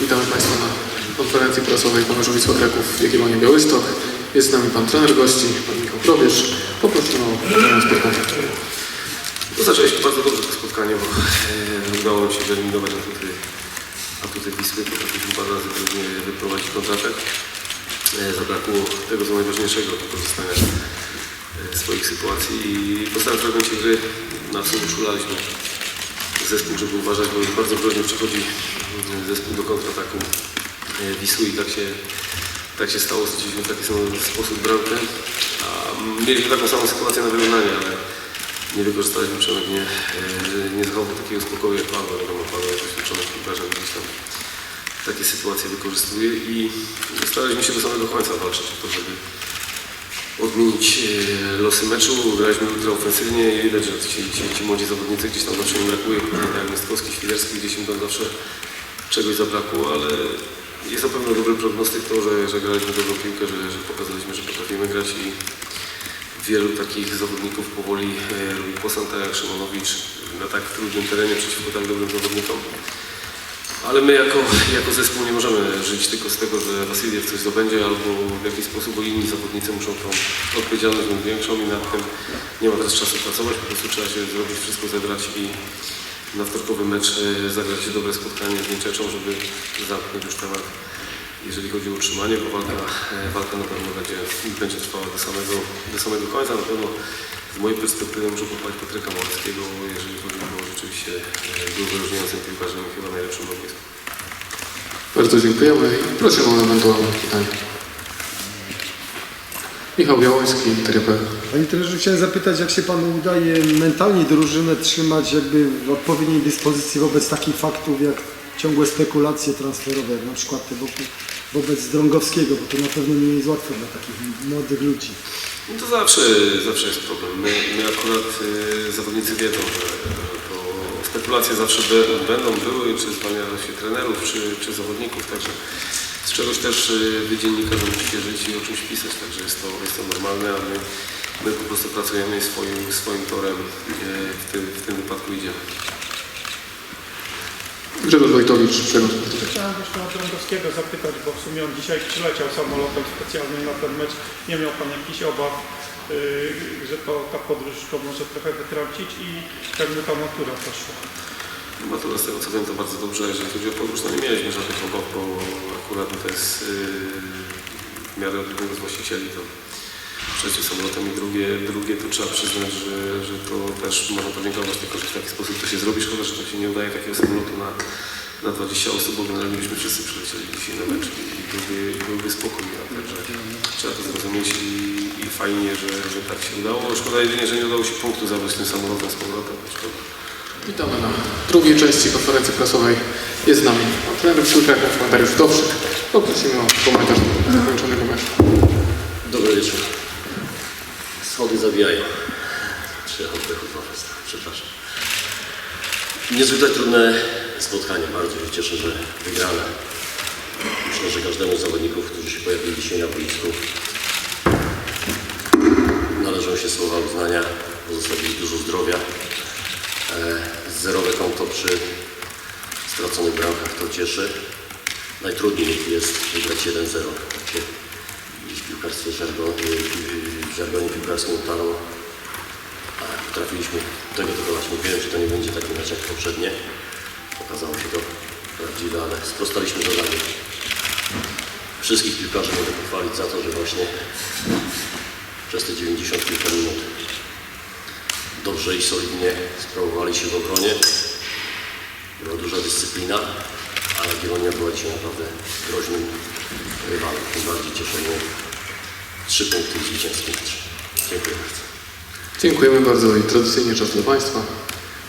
Witamy Państwa na konferencji prasowej Pomorzu Wisła Kraków w Jagiellonie Białystok. Jest z nami Pan trener gości, Pan Michał Probierz. Poprosimy o spotkania. No, zaczęliśmy bardzo dobrze to spotkanie, bo e, udało nam się wyeliminować atuty, atuty Wisły. Potrafiliśmy parę razy wyprowadzić kontratak. E, zabrakło tego, co najważniejszego, wykorzystania e, swoich sytuacji i po fragmencie gry na co uczulaliśmy zespół, żeby uważać, bo bardzo groźnie przychodzi mm, zespół do kontrataku e, Wisły i tak się, tak się stało. Straciliśmy w taki sam sposób bramkę. Mieliśmy taką samą sytuację na wyrównanie, ale nie wykorzystaliśmy Przemek nie, e, nie zachował takiego spokoju jak Paweł, wiadomo Paweł jest doświadczony piłkarzem, gdzieś tam takie sytuacje wykorzystuje i staraliśmy się do samego końca walczyć o to, żeby odmienić e, losy meczu. Graliśmy ultra ofensywnie i widać, że ci, ci, ci młodzi zawodnicy gdzieś tam zawsze im brakuje, jak Mystkowski, Świderski, gdzieś im tam zawsze czegoś zabrakło, ale jest na pewno dobry prognostyk to, że, że graliśmy dobrą piłkę, że, że pokazaliśmy, że potrafimy grać i wielu takich zawodników powoli e, robi posąg, tak jak Szymonowicz na tak trudnym terenie przeciwko tak dobrym zawodnikom. Ale my jako, jako zespół nie możemy żyć tylko z tego, że Wasiliew coś zdobędzie albo w jakiś sposób bo inni zawodnicy muszą tą odpowiedzialność mieć większą i nad tym nie ma teraz czasu pracować, po prostu trzeba się zrobić, wszystko zebrać i na wtorkowy mecz e, zagrać dobre spotkanie z Nieczeczą, żeby zamknąć już temat jeżeli chodzi o utrzymanie, bo walka, e, walka na pewno będzie, będzie trwała do samego, do samego końca. Na pewno z mojej perspektywy muszę pochwalić Patryka Małeckiego, jeżeli chodzi o rzeczywiście e, był wyróżniającym piłkarzem chyba najlepszym ogóle. Bardzo dziękujemy i prosimy o ewentualne pytania. Michał Białoński, TRP. Panie trenerze, chciałem zapytać, jak się Panu udaje mentalnie drużynę trzymać jakby w odpowiedniej dyspozycji wobec takich faktów jak ciągłe spekulacje transferowe, na przykład te wokół, wobec Drągowskiego, bo to na pewno nie jest łatwe dla takich młodych ludzi. No to zawsze, zawsze jest problem. My, my akurat y, zawodnicy wiedzą, że, to spekulacje zawsze be, będą, były, czy zwalnia się trenerów, czy, czy zawodników, także z czegoś też wy dziennikarze musicie żyć i o czymś pisać, także jest to, jest to normalne, a my, my po prostu pracujemy swoim, swoim torem y, w, tym, w tym wypadku idziemy. Grzegorz Wojtowicz, przegląd. Chciałem jeszcze na Drągowskiego zapytać, bo w sumie on dzisiaj przyleciał samolotem specjalnym na ten mecz. Nie miał Pan jakichś obaw, yy, że to ta podróż go może trochę wytrącić i jakby ta matura poszła? Matura z tego co wiem to bardzo dobrze, jeżeli chodzi o podróż, no nie mieliśmy żadnych obaw, bo akurat to jest yy, w miarę odległego z właścicieli to przejście samolotem i drugie, drugie to trzeba przyznać, że, że to też można podziękować tylko, że w taki sposób to się zrobi. Szkoda, że to się nie udaje takiego samolotu na, na 20 osób, bo generalnie byśmy wszyscy przylecieli dzisiaj na mecz i byłby, byłby spokój. A także trzeba to zrozumieć i, i fajnie, że, że tak się udało. Szkoda jedynie, że nie udało się punktu zabrać tym samolotem z powrotem. Szkoda. Witamy na drugiej części konferencji prasowej. Jest z nami trener Kraków, Dariusz Dowszyk. Poprosimy o komentarz do zakończonego meczu. Dobry wieczór. Zabijają. Przyjechał Bechów Fest. Przepraszam. Niezwykle trudne spotkanie. Bardzo się cieszę, że wygrane. Myślę, że każdemu z zawodników, którzy się pojawili dzisiaj na boisku, należą się słowa uznania. Pozostawili dużo zdrowia. E, Zerowe konto przy straconych bramkach to cieszy. Najtrudniej jest wygrać 1-0. Tak się w piłkarstwie żargon, w żargonie piłkarskim utarło. Potrafiliśmy tego dokonać. Mówiłem, że to nie będzie taki mecz jak poprzednie. Okazało się to prawdziwe, ale sprostaliśmy zadaniu. Wszystkich piłkarzy mogę pochwalić za to, że właśnie przez te 90 kilka minut dobrze i solidnie sprawowali się w obronie. Była duża dyscyplina, a Jagiellonia była dzisiaj naprawdę groźnym rywalem. Tym bardziej cieszę mnie trzy punkty i zwycięski mecz. Dziękuję bardzo. Dziękujemy bardzo i tradycyjnie czas dla Państwa.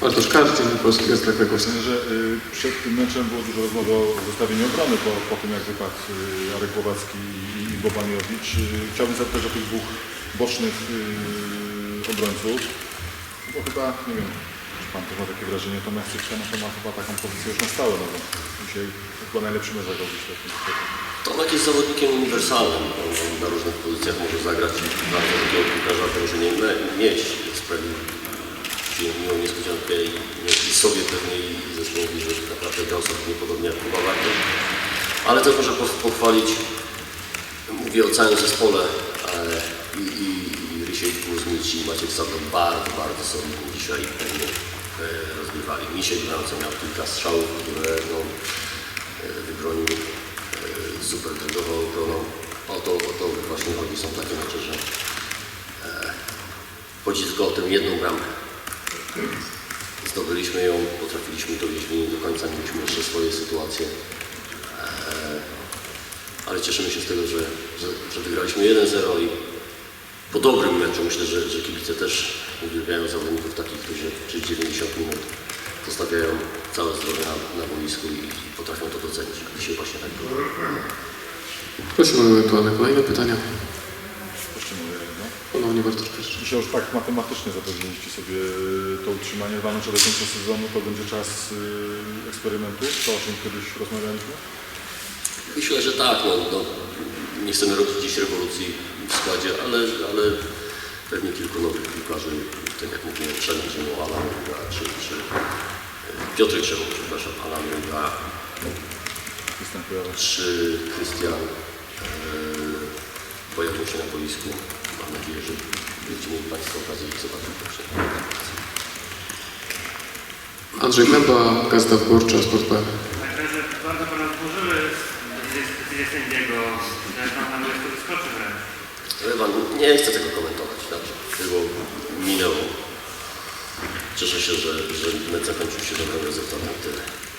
Bartosz Karczyn, Polski Gazeta Krakowska. że y, przed tym meczem było dużo rozmowy o zestawieniu obrony po, po tym jak wypadł y, Jarek Głowacki i, i Bobaniowicz. Y, Chciałbym zapytać o tych dwóch bocznych y, obrońców, bo chyba, nie wiem, czy Pan też ma takie wrażenie, to Mechczyka no to ma chyba taką pozycję już na stałe, no bo dzisiaj chyba najlepszy mecz zagrał w tym. Tomek jest zawodnikiem uniwersalnym. On na różnych pozycjach może zagrać i bardzo takiego piłkarza drużynie nie- mieć. Sprawił zrobiliśmy miłą niespodziankę i, i sobie pewnie i zespołowi, że tak naprawdę grał sobie niepodobnie jak Kuba. Ale też poch- pochwalić, mówię o całym zespole, ale i, i, i Rysiej Kuzmicz i Maciek Sadon bardzo, bardzo solidnie dzisiaj pewnie e, rozgrywali. Misiek w bramce miał kilka strzałów, które no, e, wybronił super drogową obroną. O to, o to właśnie chodzi, są takie mecze, że e, chodzi tylko o tę jedną bramkę. Zdobyliśmy ją, potrafiliśmy dowieść do niej do końca, mieliśmy jeszcze swoje sytuacje. E, ale cieszymy się z tego, że, że, że wygraliśmy 1-0 i po dobrym meczu myślę, że, że kibice też uwielbiają zawodników takich, którzy przez 90 minut postawiają całe zdrowie na, na boisku i, i potrafią to docenić. Dzisiaj właśnie tak było. Prosimy o ewentualne kolejne pytania. No. Ponownie Bartosz Pieszcz. Dzisiaj już tak matematycznie zapewniliście sobie to utrzymanie dwa mecze do końca sezonu, to będzie czas y, eksperymentu, to o czym kiedyś rozmawialiśmy. Myślę, że tak. No, no, nie chcemy robić dziś rewolucji w składzie, ale, ale pewnie kilku nowych piłkarzy, tak jak mówiłem, Zimu, Alan czy, czy Piotrek Szymon, przepraszam, Alan Występuje czy Krystian e, pojawią się na boisku. Mam nadzieję, że będziecie mieli Państwo okazję ich zobaczyć. Dobrze. Andrzej Gleba, Gazda Wyborcza, Sport PL. Także bardzo Pana zburzyły decyzje sędziego, że Pan na boisku wyskoczy wręcz. Nie chcę tego komentować. Dobrze. Było, minęło. Cieszę się, że, że mecz zakończył się dobrym rezultatem. Tyle.